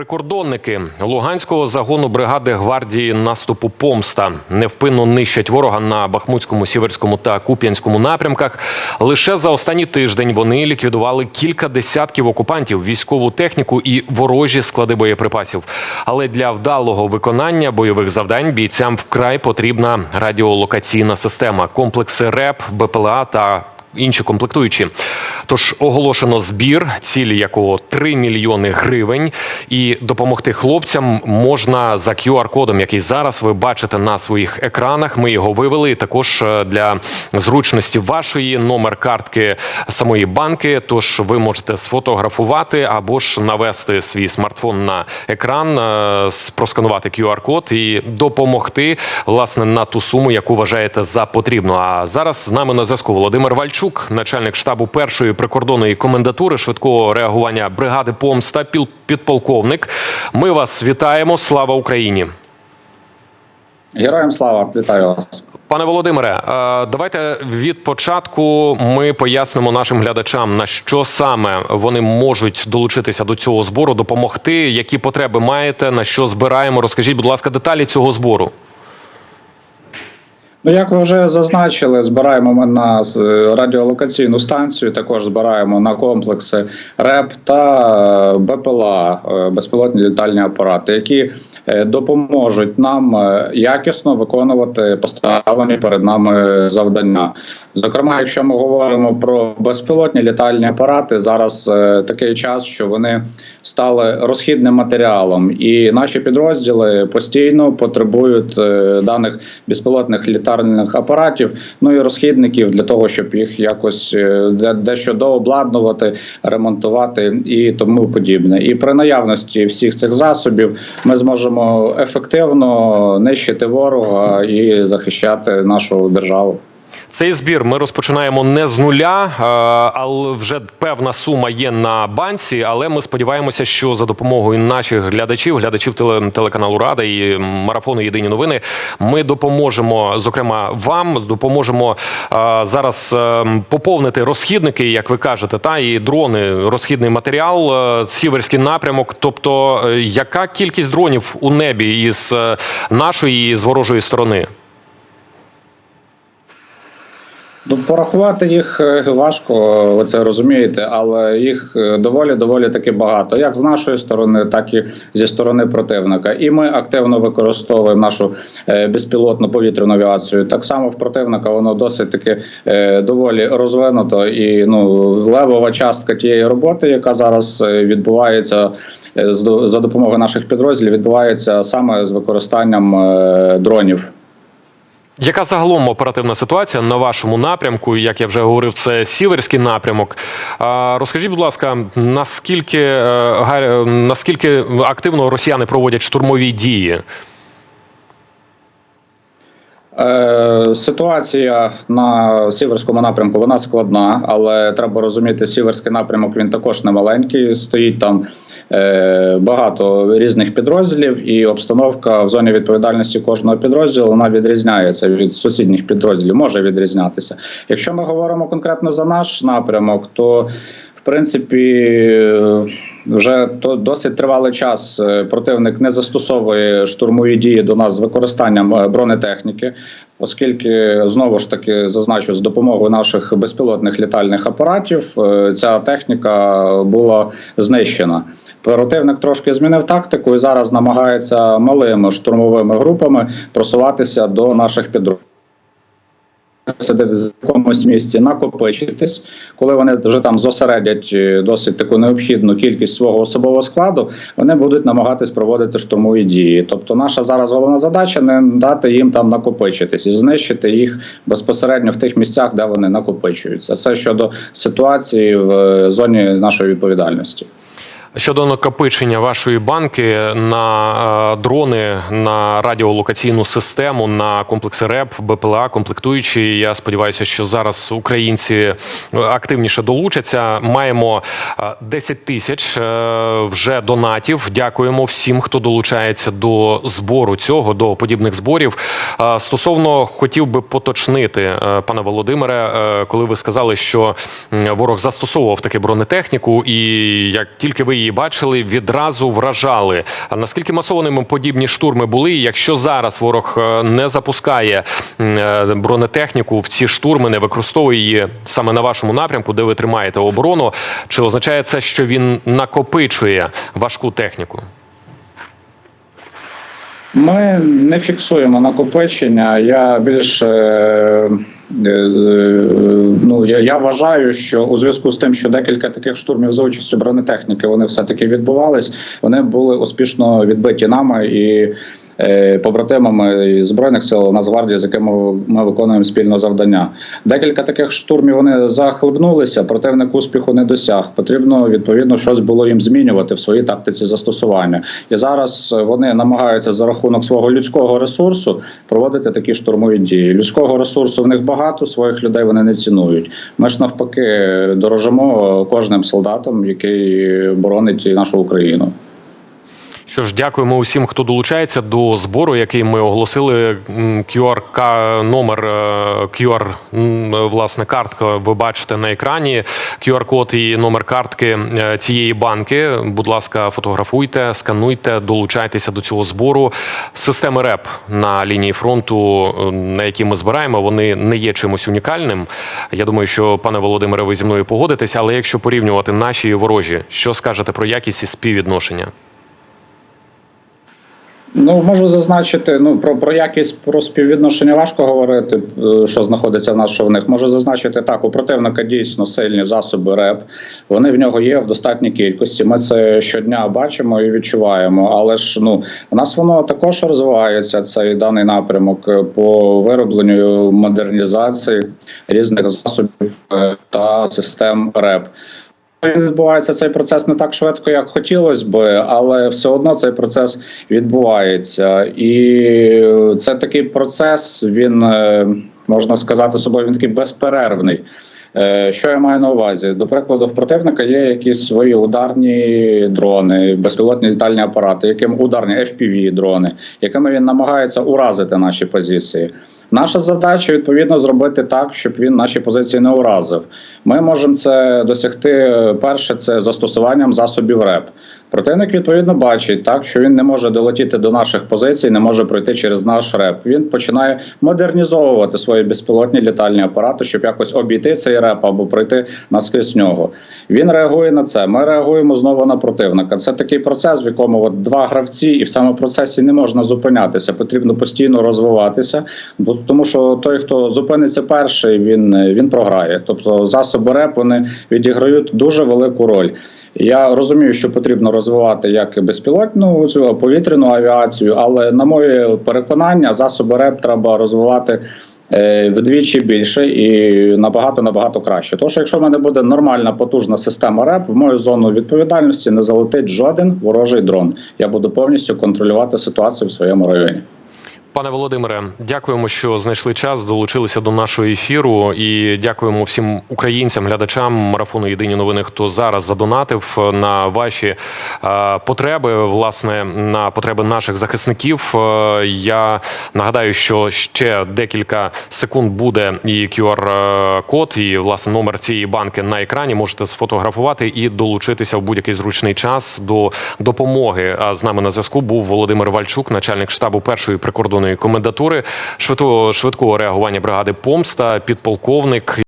Прикордонники Луганського загону бригади гвардії наступу Помста невпинно нищать ворога на Бахмутському, Сіверському та Куп'янському напрямках. Лише за останній тиждень вони ліквідували кілька десятків окупантів, військову техніку і ворожі склади боєприпасів. Але для вдалого виконання бойових завдань бійцям вкрай потрібна радіолокаційна система, комплекси РЕП, БПЛА та інші комплектуючі. Тож оголошено збір, цілі якого 3 мільйони гривень, і допомогти хлопцям можна за QR-кодом, який зараз ви бачите на своїх екранах. Ми його вивели. Також е, для зручності вашої номер картки самої банки. Тож ви можете сфотографувати або ж навести свій смартфон на екран, е, просканувати QR-код і допомогти власне на ту суму, яку вважаєте за потрібну. А зараз з нами на зв'язку Володимир Вальчук, начальник штабу першої прикордонної комендатури швидкого реагування бригади Помста, підполковник. Ми вас вітаємо. Слава Україні! Героям слава, вітаю вас. Пане Володимире, давайте від початку ми пояснимо нашим глядачам, на що саме вони можуть долучитися до цього збору, допомогти, які потреби маєте, на що збираємо. Розкажіть, будь ласка, деталі цього збору. Ну, як ви вже зазначили, збираємо ми на радіолокаційну станцію. Також збираємо на комплекси РЕП та е, БПЛА, е, безпілотні літальні апарати, які е, допоможуть нам е, якісно виконувати поставлені перед нами завдання. Зокрема, якщо ми говоримо про безпілотні літальні апарати, зараз е, такий час, що вони стали розхідним матеріалом, і наші підрозділи постійно потребують е, даних безпілотних літальних апаратів, ну і розхідників для того, щоб їх якось е, де- дещо дообладнувати, ремонтувати і тому подібне. І при наявності всіх цих засобів ми зможемо ефективно нищити ворога і захищати нашу державу. Цей збір ми розпочинаємо не з нуля, е, але вже певна сума є на банці. Але ми сподіваємося, що за допомогою наших глядачів, глядачів теле- телеканалу Рада і марафону Єдині новини, ми допоможемо, зокрема, вам допоможемо е, зараз е, поповнити розхідники, як ви кажете, та і дрони, розхідний матеріал, сіверський напрямок. Тобто, яка кількість дронів у небі із нашої і з ворожої сторони? Ну, порахувати їх е, важко, ви це розумієте, але їх е, доволі доволі таки багато, як з нашої сторони, так і зі сторони противника. І ми активно використовуємо нашу е, безпілотну повітряну авіацію. Так само в противника воно досить таки доволі розвинуто. І ну левова частка тієї роботи, яка зараз відбувається. За допомогою наших підрозділів відбувається саме з використанням дронів. Яка загалом оперативна ситуація на вашому напрямку? Як я вже говорив, це сіверський напрямок. Розкажіть, будь ласка, наскільки е, наскільки активно росіяни проводять штурмові дії? Е, Ситуація на сіверському напрямку вона складна, але треба розуміти, сіверський напрямок він також не маленький. Стоїть там е, багато різних підрозділів, і обстановка в зоні відповідальності кожного підрозділу вона відрізняється від сусідніх підрозділів, може відрізнятися. Якщо ми говоримо конкретно за наш напрямок, то в принципі, вже то досить тривалий час е, противник не застосовує штурмові дії до нас з використанням е, бронетехніки, оскільки знову ж таки зазначу, з допомогою наших безпілотних літальних апаратів е, ця техніка була знищена. Противник трошки змінив тактику і зараз намагається малими штурмовими групами просуватися до наших підрозділів сидить в якомусь місці накопичитись, коли вони вже там зосередять е, досить таку необхідну кількість свого особового складу, вони будуть намагатись проводити штурмові дії. Тобто, наша зараз головна задача не дати їм там накопичитись і знищити їх безпосередньо в тих місцях, де вони накопичуються. Це щодо ситуації в е, зоні нашої відповідальності. Щодо накопичення вашої банки на е, дрони, на радіолокаційну систему, на комплекси РЕП, БПЛА, комплектуючі. Я сподіваюся, що зараз українці е, активніше долучаться. Маємо е, 10 тисяч е, вже донатів. Дякуємо всім, хто долучається до збору цього, до подібних зборів. Стосовно хотів би поточнити, пане Володимире, коли ви сказали, що ворог застосовував таки бронетехніку, і як тільки ви її бачили, відразу вражали. Наскільки масованими подібні штурми були? Якщо зараз ворог е, не запускає е, бронетехніку в ці штурми, не використовує її саме на вашому напрямку, де ви тримаєте оборону, чи означає це, що він накопичує важку техніку? Ми не фіксуємо накопичення. Я більше е, е, ну я, я вважаю, що у зв'язку з тим, що декілька таких штурмів за участю бронетехніки вони все таки відбувались, вони були успішно відбиті нами і. Е, Побратимами збройних сил Нацгвардії, з якими ми виконуємо спільне завдання. Декілька таких штурмів вони захлебнулися. Противник успіху не досяг. Потрібно відповідно щось було їм змінювати в своїй тактиці застосування. І зараз вони намагаються за рахунок свого людського ресурсу проводити такі штурмові дії. Людського ресурсу в них багато, своїх людей вони не цінують. Ми ж навпаки дорожимо кожним солдатом, який боронить нашу Україну. Що ж, дякуємо усім, хто долучається до збору, який ми оголосили. QR номер е, QR, власне, картка. Ви бачите на екрані. QR-код і номер картки е, цієї банки. Будь ласка, фотографуйте, скануйте, долучайтеся до цього збору. Системи РЕП на лінії фронту, е, на які ми збираємо, вони не є чимось унікальним. Я думаю, що пане Володимире, ви зі мною погодитеся. Але якщо порівнювати наші і ворожі, що скажете про якість і співвідношення? Ну можу зазначити, ну про, про якість про співвідношення важко говорити, е, що знаходиться в нас, що в них. Можу зазначити так, у противника дійсно сильні засоби РЕП. Вони в нього є в достатній кількості. Ми це щодня бачимо і відчуваємо. Але ж ну у нас воно також розвивається. Цей даний напрямок е, по виробленню модернізації різних засобів е, та систем РЕП. Відбувається цей процес не так швидко, як хотілося би, але все одно цей процес відбувається, і це такий процес. Він е, можна сказати собою, він такий безперервний. Е, Що я маю на увазі? До прикладу, в противника є якісь свої ударні дрони, безпілотні літальні апарати, яким ударні FPV дрони, якими він намагається уразити наші позиції. Наша задача відповідно зробити так, щоб він наші позиції не уразив. Ми можемо це досягти перше, це застосуванням засобів РЕП. Противник відповідно бачить так, що він не може долетіти до наших позицій, не може пройти через наш РЕП. Він починає модернізовувати свої безпілотні літальні апарати, щоб якось обійти цей РЕП або пройти наскрізь нього. Він реагує на це. Ми реагуємо знову на противника. Це такий процес, в якому от два гравці, і в цьому процесі не можна зупинятися. Потрібно постійно розвиватися, бо тому, що той, хто зупиниться перший, він, він програє. Тобто засоби РЕП вони відіграють дуже велику роль. Я розумію, що потрібно розвивати як і безпілотну цю повітряну авіацію, але на моє переконання, засоби РЕП треба розвивати. е, Вдвічі більше і набагато набагато краще. Тож, якщо в мене буде нормальна потужна система РЕП, в мою зону відповідальності не залетить жоден ворожий дрон. Я буду повністю контролювати ситуацію в своєму районі. Пане Володимире, дякуємо, що знайшли час, долучилися до нашого ефіру. І дякуємо всім українцям, глядачам марафону Єдині новини, хто зараз задонатив на ваші е, потреби, власне, на потреби наших захисників. Е, Я нагадаю, що ще декілька секунд буде і QR-код, і власне номер цієї банки на екрані. Можете сфотографувати і долучитися в будь-який зручний час до допомоги. А з нами на зв'язку був Володимир Вальчук, начальник штабу першої прикордонної комендатури швидкого швидкого реагування бригади Помста, підполковник.